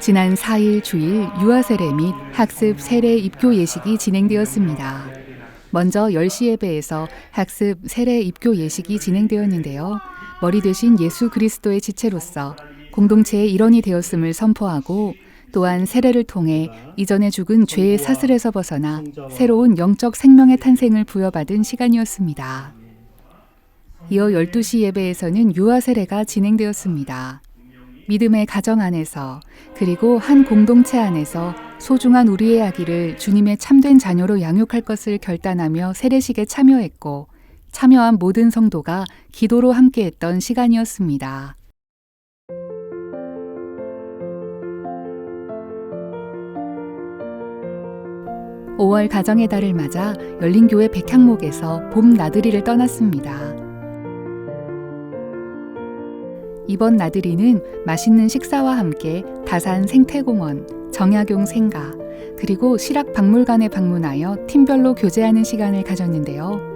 지난 4일 주일 유아 세례 및 학습 세례 입교 예식이 진행되었습니다. 먼저 10시 예배에서 학습 세례 입교 예식이 진행되었는데요. 머리 되신 예수 그리스도의 지체로서 공동체의 일원이 되었음을 선포하고 또한 세례를 통해 이전에 죽은 죄의 사슬에서 벗어나 새로운 영적 생명의 탄생을 부여받은 시간이었습니다. 이어 12시 예배에서는 유아 세례가 진행되었습니다. 믿음의 가정 안에서 그리고 한 공동체 안에서 소중한 우리의 아기를 주님의 참된 자녀로 양육할 것을 결단하며 세례식에 참여했고 참여한 모든 성도가 기도로 함께했던 시간이었습니다. 5월 가정의 달을 맞아 열린교회 백향목에서 봄 나들이를 떠났습니다. 이번 나들이는 맛있는 식사와 함께 다산 생태공원, 정약용 생가, 그리고 실학 박물관에 방문하여 팀별로 교제하는 시간을 가졌는데요.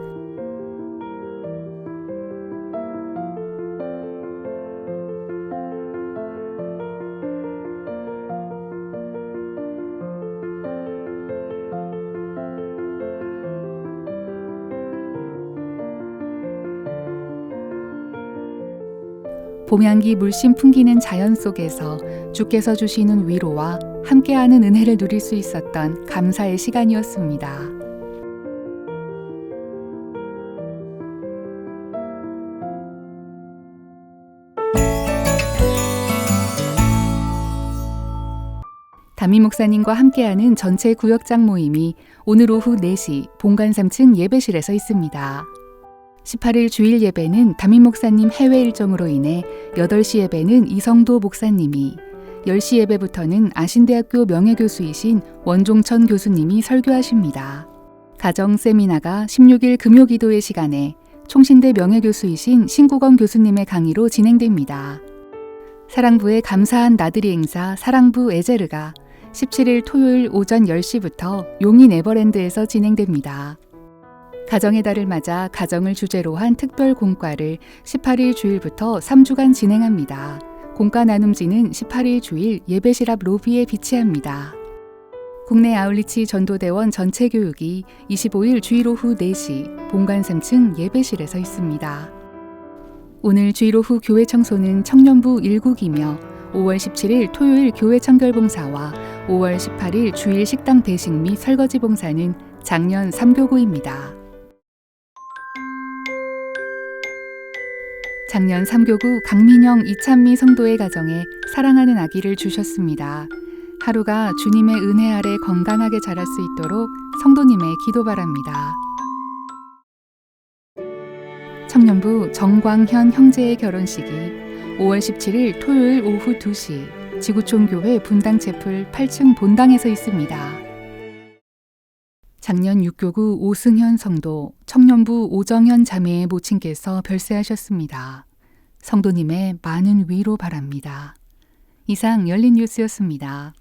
봄향기 물씬 풍기는 자연 속에서 주께서 주시는 위로와 함께하는 은혜를 누릴 수 있었던 감사의 시간이었습니다. 담임 목사님과 함께하는 전체 구역장 모임이 오늘 오후 4시 본관 3층 예배실에서 있습니다. 18일 주일 예배는 담임 목사님 해외 일정으로 인해 8시 예배는 이성도 목사님이 10시 예배부터는 아신대학교 명예교수이신 원종천 교수님이 설교하십니다. 가정 세미나가 16일 금요 기도의 시간에 총신대 명예교수이신 신국원 교수님의 강의로 진행됩니다. 사랑부의 감사한 나들이 행사 사랑부 에제르가 17일 토요일 오전 10시부터 용인 에버랜드에서 진행됩니다. 가정의 달을 맞아 가정을 주제로 한 특별 공과를 18일 주일부터 3주간 진행합니다. 공과 나눔지는 18일 주일 예배실 앞 로비에 비치합니다. 국내 아울리치 전도대원 전체 교육이 25일 주일 오후 4시 본관 3층 예배실에서 있습니다. 오늘 주일 오후 교회 청소는 청년부 1국이며 5월 17일 토요일 교회 청결봉사와 5월 18일 주일 식당 배식 및 설거지 봉사는 작년 3교구입니다. 작년 3교구 강민영 이찬미 성도의 가정에 사랑하는 아기를 주셨습니다. 하루가 주님의 은혜 아래 건강하게 자랄 수 있도록 성도님의 기도 바랍니다. 청년부 정광현 형제의 결혼식이 5월 17일 토요일 오후 2시 지구촌 교회 분당 채플 8층 본당에서 있습니다. 작년 6교구 오승현 성도, 청년부 오정현 자매의 모친께서 별세하셨습니다. 성도님의 많은 위로 바랍니다. 이상 열린 뉴스였습니다.